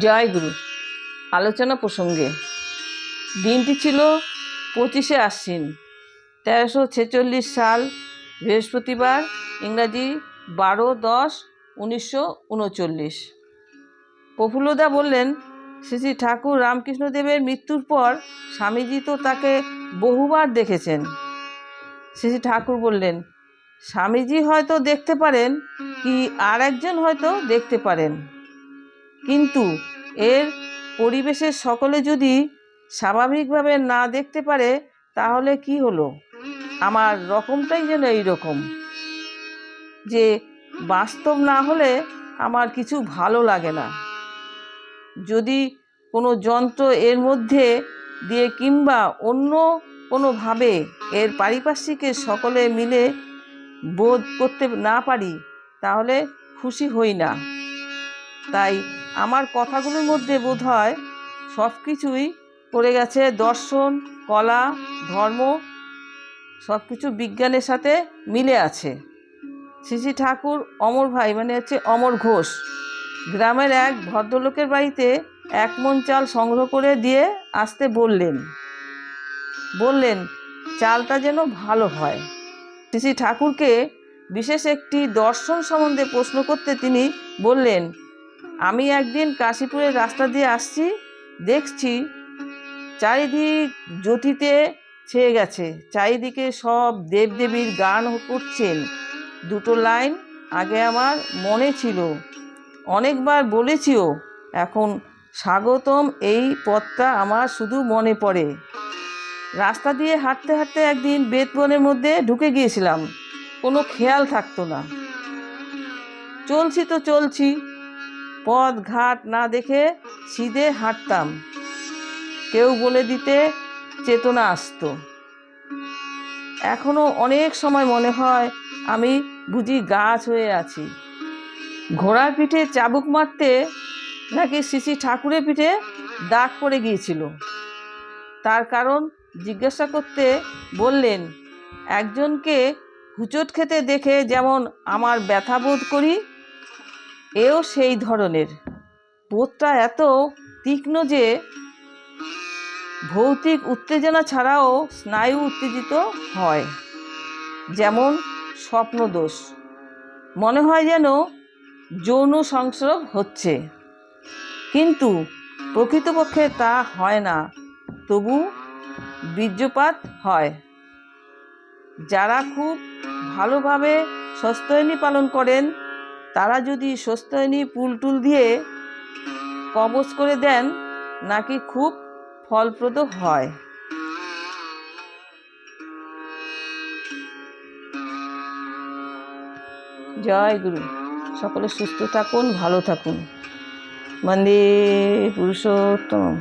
জয় গুরু। আলোচনা প্রসঙ্গে। দিনটি ছিল পঁচিশে আশ্বিন, তেরোশো ছেচল্লিশ সাল, বৃহস্পতিবার, ইংরাজি বারো দশ উনিশশো উনচল্লিশ। প্রফুল্লদা বললেন, শ্রী শ্রী ঠাকুর রামকৃষ্ণদেবের মৃত্যুর পর স্বামীজি তো তাকে বহুবার দেখেছেন। শ্রী শ্রী ঠাকুর বললেন, স্বামীজি হয়তো দেখতে পারেন কি আর একজন হয়তো দেখতে পারেন। কিন্তু এর পরিবেশের সকলে যদি স্বাভাবিকভাবে না দেখতে পারে, তাহলে কি হলো? আমার রকমটাই যেন এই রকম যে বাস্তব না হলে আমার কিছু ভালো লাগে না। যদি কোনো যন্ত্র এর মধ্যে দিয়ে কিংবা অন্য কোনোভাবে এর পারিপার্শ্বিকের সকলে মিলে বোধ করতে না পারি, তাহলে খুশি হই না। তাই আমার কথাগুলোর মধ্যে বোধ হয় সব কিছুই পড়ে গেছে দর্শন, কলা, ধর্ম সব কিছু বিজ্ঞানের সাথে মিলে আছে। শ্রী ঠাকুর অমর ভাই মানে হচ্ছে অমর ঘোষ, গ্রামের এক ভদ্রলোকের বাড়িতে এক মন চাল সংগ্রহ করে দিয়ে আসতে বললেন। বললেন, চালটা যেন ভালো হয়। শ্রী ঠাকুরকে বিশেষ একটি দর্শন সম্বন্ধে প্রশ্ন করতে তিনি বললেন আমি একদিন কাশীপুরের রাস্তা দিয়ে আসছি, দেখছি চারিদিক জ্যোতিতে ছেয়ে গেছে। চারিদিকে সব দেবদেবীর গান করছেন। দুটো লাইন আগে আমার মনে ছিল। অনেকবার বলেছিও, এখন স্বাগতম এই পথটা আমার শুধু মনে পড়ে। রাস্তা দিয়ে হাঁটতে হাঁটতে একদিন বেতবনের মধ্যে ঢুকে গিয়েছিলাম। কোনো খেয়াল থাকতো না। চলছি তো চলছি পথ ঘাট না দেখে সিধে হাঁটতাম। কেউ বলে দিতে চেতনা আসতো। এখনও অনেক সময় মনে হয় আমি বুঝি গাছ হয়ে আছি। ঘোড়ার পিঠে চাবুক মারতে নাকি শ্রী ঠাকুরের পিঠে দাগ পড়ে গিয়েছিল। তার কারণ জিজ্ঞাসা করতে বললেন, একজনকে হুচট খেতে দেখে যেমন আমার ব্যথা বোধ করি এও সেই ধরনের। বোধটা এত তীক্ষ্ণ যে ভৌতিক উত্তেজনা ছাড়াও স্নায়ু উত্তেজিত হয়, যেমন স্বপ্নদোষ। মনে হয় যেন যৌন সংস্রব হচ্ছে। কিন্তু প্রকৃতপক্ষে তা হয় না, তবু বীর্যপাত হয়। যারা খুব ভালোভাবে সস্তয়নী পালন করেন তারা যদি সস্তয়নী পুলটুল দিয়ে কবচ করে দেন, নাকি খুব ফলপ্রদ হয়। জয় গুরু। সকলে সুস্থ থাকুন, ভালো থাকুন। বন্দে পুরুষোত্তম